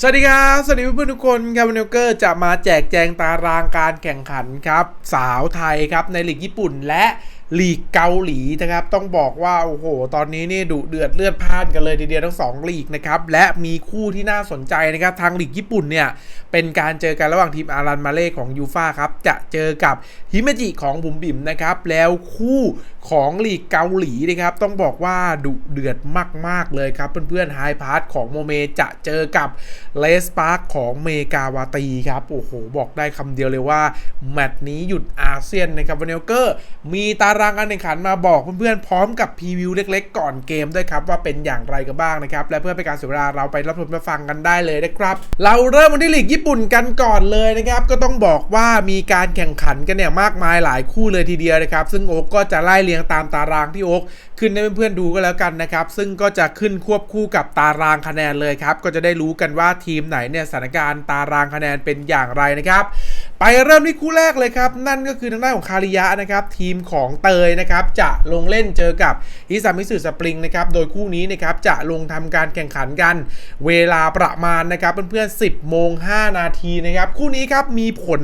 สวัสดีครับ สวัสดีเพื่อนๆทุกคนครับวันนี้เกอร์จะมาแจกแจงตารางการแข่งขันครับ สาวไทยครับในลีกญี่ปุ่นและ ลีกเกาหลีนะครับ ต้องบอกว่าโอ้โห ตอนนี้นี่ดุเดือดเลือดพล่านกันเลยทีเดียวทั้งสองลีกนะครับ และมีคู่ที่น่าสนใจนะครับ ทางลีกญี่ปุ่นเนี่ย เป็นการเจอกันระหว่างทีมอารันมาเล่ของยูฟาครับ จะเจอกับฮิเมจิของบุ๋มบิ๋มนะครับ แล้วคู่ของลีกเกาหลีนะครับ ต้องบอกว่าดุเดือดมาก ๆ เลยครับ เพื่อนๆไฮพาร์ทของโมเมจะเจอกับเลสปาร์คของเมกาวาตีครับ โอ้โห บอกได้คำเดียวเลยว่าแมตช์นี้หยุดอาเซียนนะครับวันนี้เกอร์มีตาารางการแข่งขันมาบอกเพื่อนๆพร้อมกับพรีวิวเล็กๆ ก่อนเกมด้วยครับว่าเป็นอย่างไรกันบ้างนะครับและเพื่อเป็นการเสียเวลาเราไปรับชมรับฟังกันได้เลยนะครับ เราเริ่มกันที่ลีกญี่ปุ่นกันก่อนเลยนะครับก็ต้องบอกว่ามีการแข่งขันกันเนี่ยมากมายหลายคู่เลยทีเดียวนะครับซึ่งโอ๊กก็จะไล่เรียงตามตารางที่โอ๊กขึ้นให้เพื่อนๆดูก็แล้วกันนะครับซึ่งก็จะขึ้นควบคู่กับตารางคะแนนเลยครับก็จะได้รู้กันว่าทีมไหนเนี่ยสถานการณ์ตารางคะแนนเป็นอย่างไรนะครับ ไปเริ่มที่คู่แรกเลยครับ นั่นก็คือทางด้านของคาริยะนะครับ ทีมของเตยนะครับ จะลงเล่นเจอกับอิซามิสึสปริงนะครับ โดยคู่นี้นะครับ จะลงทำการแข่งขันกัน เวลาประมาณนะครับ เพื่อนๆ 10โมง5นาทีนะครับ คู่นี้ครับมีผล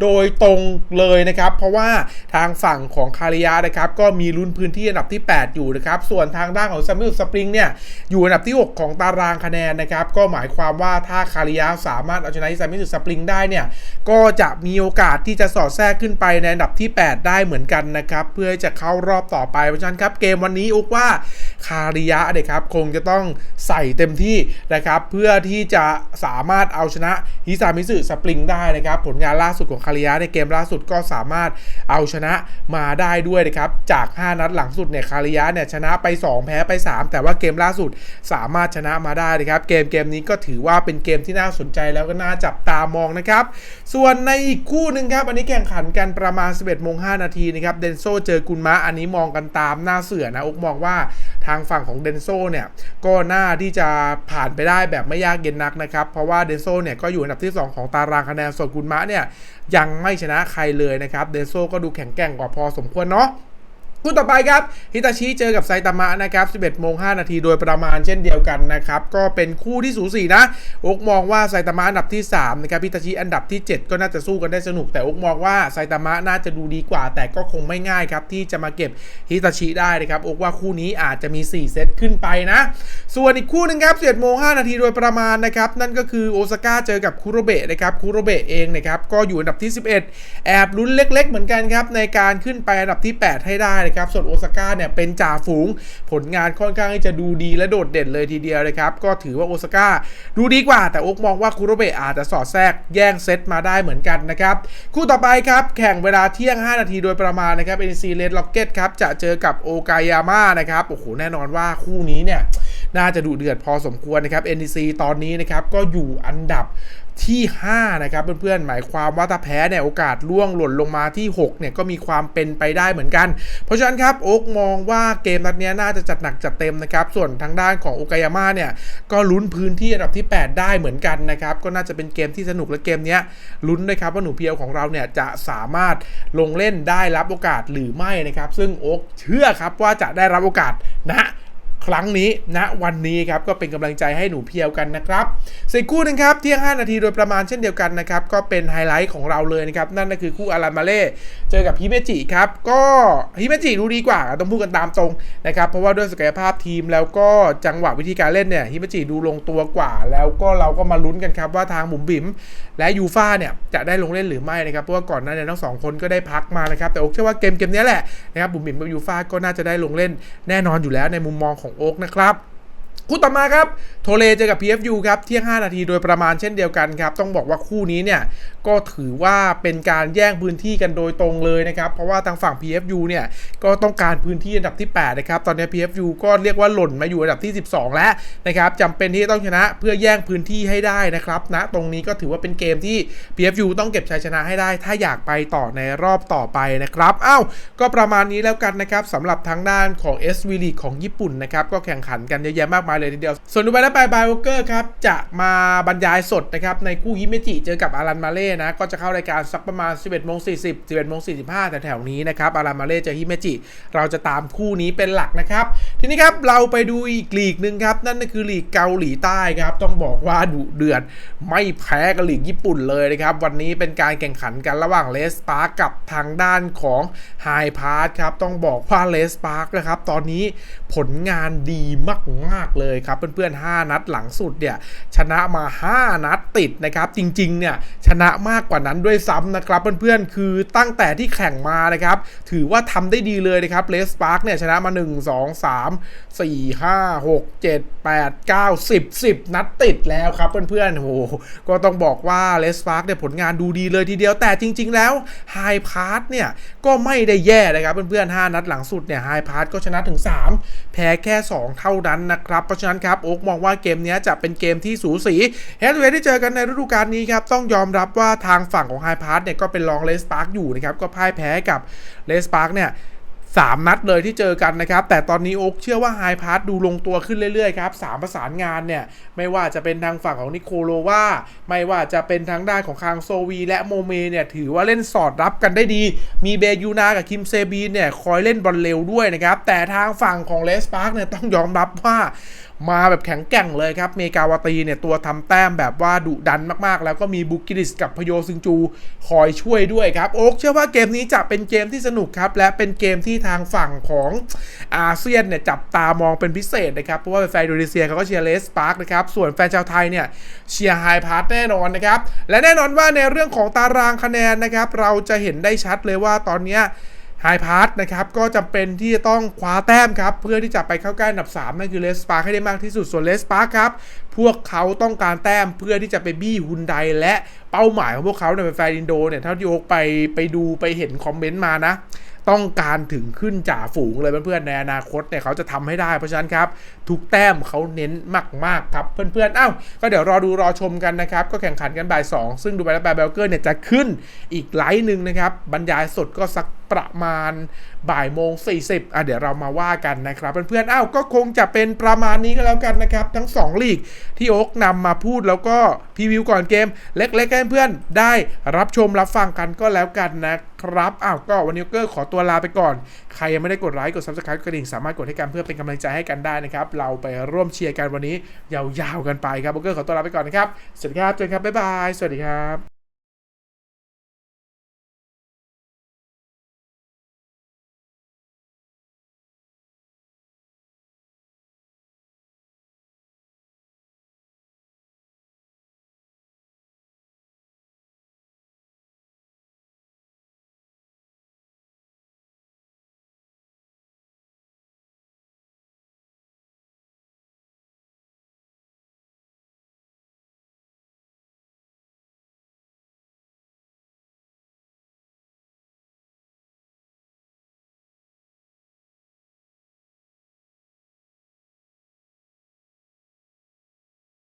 โดยตรงเลยนะครับ เพราะว่าทางฝั่งของคาริยะนะครับ ก็มีลุ้นพื้นที่อันดับที่ 8 อยู่นะครับ ส่วนทางด้านของซามิสึสปริงเนี่ยอยู่อันดับที่ 6 ของตารางคะแนนนะครับ ก็หมายความว่าถ้าคาริยะสามารถเอาชนะอิซามิสึสปริงได้เนี่ยก็จะมีโอกาสที่จะสอดแทรกขึ้นไปในอันดับที่ 8 ได้เหมือนกันนะครับ เพื่อจะเข้ารอบต่อไปเพราะฉะนั้นครับเกมวันนี้อุกว่าคาริยะเนี่ยครับคงจะต้องใส่เต็มที่นะครับ เพื่อที่จะสามารถเอาชนะฮิซามิสึสปริงได้นะครับ ผลงานล่าสุดของคาริยะในเกมล่าสุดก็สามารถเอาชนะมาได้ด้วยนะครับจาก 5 นัดหลังสุดเนี่ยคาริยะเนี่ยชนะไป 2 แพ้ไป 3 แต่ว่าเกมล่าสุดสามารถชนะมาได้นะครับ เกมเกมนี้ก็ถือว่าเป็นเกมที่น่าสนใจแล้วก็น่าจับตามองนะครับ ส่วนในอีกคู่หนึ่งครับ อันนี้แข่งขันกันประมาณ 11โมง5นาทีนะครับ เดนโซเจอกุนมะ อันนี้มองกันตามหน้าเสือนะอุกมองว่าทางฝั่งของเดนโซเนี่ย ก็น่าที่จะผ่านไปได้แบบไม่ยากเย็นนักนะครับ เพราะว่าเดนโซเนี่ยก็อยู่อันดับที่ 2 ของตารางคะแนนส่วนกุนมะเนี่ยยังไม่ชนะใครเลยนะครับ เดนโซก็ดูแข็งแกร่งกว่าพอสมควรเนาะ คู่ต่อไปครับฮิตาชิเจอกับไซตามะนะครับ 11โมง5นาทีโดยประมาณเช่นเดียวกันนะครับ ก็เป็นคู่ที่สูสีนะอกมองว่าไซตามะอันดับที่3นะครับฮิตาชิอันดับที่ 7 ก็น่าจะสู้กันได้สนุก แต่อกมองว่าไซตามะน่าจะดูดีกว่า แต่ก็คงไม่ง่ายครับ ที่จะมาเก็บฮิตาชิได้นะครับอกว่าคู่นี้อาจจะมี 4 เซตขึ้นไปนะ ส่วนอีกคู่หนึ่งครับ11โมง5นาทีโดยประมาณนะครับนั่นก็คือโอซาก้าเจอกับคุโรเบะนะครับคุโรเบะเองนะครับก็อยู่อันดับที่ 11 แอบลุ้นเล็ก ๆ เหมือนกันครับในการขึ้นไปอันดับที่ 8 ให้ได้นะครับ ส่วนโอซาก้าเนี่ยเป็นจ่าฝูงผลงานค่อนข้างที่จะดูดีและโดดเด่นเลยทีเดียวนะครับ ก็ถือว่าโอซาก้าดูดีกว่า แต่โอ๊กมองว่าคุโรเบะอาจจะสอดแทรกแย่งเซตมาได้เหมือนกันนะครับ คู่ต่อไปครับแข่งเวลาเที่ยง 5 นาทีโดยประมาณนะครับ NC Red Rocket ครับจะเจอกับโอกายาม่านะครับโอ้โหแน่นอนว่าคู่นี้เนี่ยน่าจะดุเดือดพอสมควรนะครับ NDC ตอนนี้นะครับก็อยู่อันดับ ที่ 5 นะครับเพื่อนๆ หมายความว่าถ้าแพ้เนี่ยโอกาสล่วงหล่นลงมาที่ 6 เนี่ยก็มีความเป็นไปได้เหมือนกัน เพราะฉะนั้นครับโอ๊กมองว่าเกมนัดนี้น่าจะจัดหนักจัดเต็มนะครับ ส่วนทางด้านของโอกายาม่าเนี่ยก็ลุ้นพื้นที่อันดับที่ 8 ได้เหมือนกันนะครับ ก็น่าจะเป็นเกมที่สนุกและเกมนี้ลุ้นนะครับว่าหนูเพียวของเราเนี่ยจะสามารถลงเล่นได้รับโอกาสหรือไม่นะครับ ซึ่งโอ๊กเชื่อครับว่าจะได้รับโอกาสนะ ครั้งนี้ณนะวันนี้ครับก็เป็นกำลังใจให้หนูเพียวกันนะครับส่วนคู่หนึงครับเที่ยง 5 นาทีโดยประมาณเช่นเดียวกันนะครับก็เป็นไฮไลท์ของเราเลยนะครับนั่นก็คือคู่อารันมาเล่เจอกับฮิเมจิครับก็ฮิเมจิดูดีกว่าต้องพูดกันตามตรงนะครับเพราะว่าด้วยศักยภาพทีมแล้วก็จังหวะวิธีการเล่นเนี่ยฮิเมจิดูลงตัวกว่า แล้วก็เราก็มาลุ้นกันครับว่าทางบุ๋มบิ๋มและยูฟ่าเนี่ยจะได้ลงเล่นหรือไม่นะครับเพราะว่าก่อนหน้านี้ทั้งสองคนก็ได้พักมานะครับแต่โอ๊คเชื่อว่าเกมเกมนี้แหละนะครับบุ๋มบิ๋มกับยูฟ่าก็น่าจะได้ลงเล่นแน่นอนอยู่แล้วในมุมมองของโอ๊กนะครับ คู่ต่อมาครับ โทเลเจอกับ PFU ครับ เที่ยง 5 นาทีโดยประมาณเช่นเดียวกันครับ ต้องบอกว่าคู่นี้เนี่ย ก็ถือว่าเป็นการแย่งพื้นที่กันโดยตรงเลยนะครับ เพราะว่าทางฝั่ง PFU เนี่ย ก็ต้องการพื้นที่อันดับที่ 8 นะครับ ตอนนี้ PFU ก็เรียกว่าหล่นมาอยู่อันดับที่ 12 แล้วนะครับจำเป็นที่ต้องชนะเพื่อแย่งพื้นที่ให้ได้นะครับนะตรงนี้ก็ถือว่าเป็นเกมที่ PFU ต้องเก็บชัยชนะให้ได้ ถ้าอยากไปต่อในรอบต่อไปนะครับอ้าวก็ประมาณนี้แล้วกันนะครับสำหรับทางด้านของ SV League ของญี่ปุ่นนะครับก็แข่งขันกันเยอะแยะมากมายเลยทีเดียว ส่วนดูไปแล้วไปบายวอเกอร์ครับ จะมาบรรยายสดนะครับ ในคู่ฮิเมจิเจอกับอารันมาเล่นะ ก็จะเข้ารายการสักประมาณ 11โมง40 11โมง45 แถวๆนี้นะครับ อารันมาเล่เจอฮิเมจิ เราจะตามคู่นี้เป็นหลักนะครับ ทีนี้ครับ เราไปดูอีกลีกหนึ่งครับ นั่นก็คือลีกเกาหลีใต้ครับ ต้องบอกว่าดุเดือด ไม่แพ้กับลีกญี่ปุ่นเลยนะครับ วันนี้เป็นการแข่งขันกันระหว่างเลสปาร์กกับทางด้านของไฮพาร์ทครับ ต้องบอกว่าเลสปาร์กนะครับ ตอนนี้ผลงานดีมากๆเลยครับเพื่อนๆ 5 นัดหลังสุดเนี่ยชนะมา 5 นัดติดนะครับจริงๆเนี่ยชนะมากกว่านั้นด้วยซ้ำนะครับเพื่อนๆ คือตั้งแต่ที่แข่งมานะครับถือว่าทำได้ดีเลยนะครับเลสปาร์กเนี่ยชนะมา 1 2 3 4 5 6 7 8 9 10 10 นัดติดแล้วครับเพื่อนๆโหก็ต้องบอกว่าเลสปาร์กเนี่ยผลงานดูดีเลยทีเดียวแต่จริง ๆ แล้วไฮพาร์ทเนี่ยก็ไม่ได้แย่นะครับเพื่อนๆ5นัดหลังสุดเนี่ยไฮพาร์ทก็ชนะถึง 3 แพ้แค่ 2 เท่านั้นนะครับเพราะฉะนั้นครับโอ๊กมองว่าเกมนี้จะเป็นเกมที่สูสีเฮดเวย์ที่เจอกันในฤดูกาลนี้ครับต้องยอมรับว่าทางฝั่งของไฮพาร์ทเนี่ยก็เป็นรองเลสปาร์กอยู่นะครับก็พ่ายแพ้กับเลสปาร์กเนี่ย สามนัดเลยที่เจอกันนะครับ แต่ตอนนี้โอ๊กเชื่อว่าไฮพาร์ทดูลงตัวขึ้นเรื่อยๆครับสามประสานงานเนี่ย ไม่ว่าจะเป็นทางฝั่งของนิโคโลวาไม่ว่าจะเป็นทางด้านของคางโซวี และโมเมเนี่ย ถือว่าเล่นสอดรับกันได้ดี มีเบยูนากับคิมเซบีเนี่ย คอยเล่นบอลเร็วด้วยนะครับ แต่ทางฝั่งของเลสปาร์กเนี่ยต้องยอมรับว่า มาแบบแข็งแกร่งเลยครับ เมกาวาตีเนี่ยตัวทำแต้มแบบว่าดุดันมากๆ แล้วก็มีบุกิดิสกับพโยซึงจูคอยช่วยด้วยครับ โอ๊กเชื่อว่าเกมนี้จะเป็นเกมที่สนุกครับ และเป็นเกมที่ทางฝั่งของอาเซียนเนี่ยจับตามองเป็นพิเศษนะครับ เพราะว่าแฟนอินโดนีเซียเขาก็เชียร์เลสปาร์กนะครับ ส่วนแฟนชาวไทยเนี่ยเชียร์ไฮพาร์ทแน่นอนนะครับ และแน่นอนว่าในเรื่องของตารางคะแนนนะครับ เราจะเห็นได้ชัดเลยว่าตอนเนี้ย ไฮพาร์ทนะครับก็จำเป็นที่จะต้องคว้าแต้มครับ เพื่อที่จะไปเข้าใกล้อันดับ 3 นั่นคือเลสปาร์ให้ได้มากที่สุดส่วนเลสปาร์ครับ พวกเขาต้องการแต้มเพื่อที่จะไปบี้ฮุนไดและเป้าหมายของพวกเขาเนี่ยเป็นแฟนอินโดเนี่ยเท่าที่โอ๊กไปไปดูไปเห็นคอมเมนต์มานะต้องการถึงขึ้นจ่าฝูงเลยเพื่อนๆในอนาคตเนี่ยเขาจะทำให้ได้เพราะฉะนั้นครับทุกแต้มเขาเน้นมากๆครับเพื่อนๆอ้าวก็เดี๋ยวรอดูรอชมกันนะครับก็แข่งขันกันบ่าย2ซึ่งดูไปแล้วแบลเบลเกอร์เนี่ยจะขึ้นอีกไลฟ์หนึ่งนะครับบรรยายสดก็สักประมาณบ่ายโมง 40อะเดี๋ยวเรามาว่ากันนะครับเพื่อนๆอ้าวก็คงจะเป็นประมาณนี้ก็แล้วกันนะครับ ทั้ง 2 ลีกที่โอ๊กนำมาพูดแล้วก็พรีวิวก่อนเกม เล็กๆให้เพื่อนได้รับชมรับฟังกันก็แล้วกันนะ ครับอ้าวก็วันนี้เกอร์ขอตัวลาไปก่อน ใครยังไม่ได้กดไลค์กด subscribe กระดิ่งสามารถกดให้กันเพื่อเป็นกำลังใจให้กันได้นะครับ เราไปร่วมเชียร์กันวันนี้ยาวๆกันไปครับโอเกอร์ขอตัวลาไปก่อนนะครับสวัสดีครับเจอกันครับบ๊ายบายสวัสดีครับ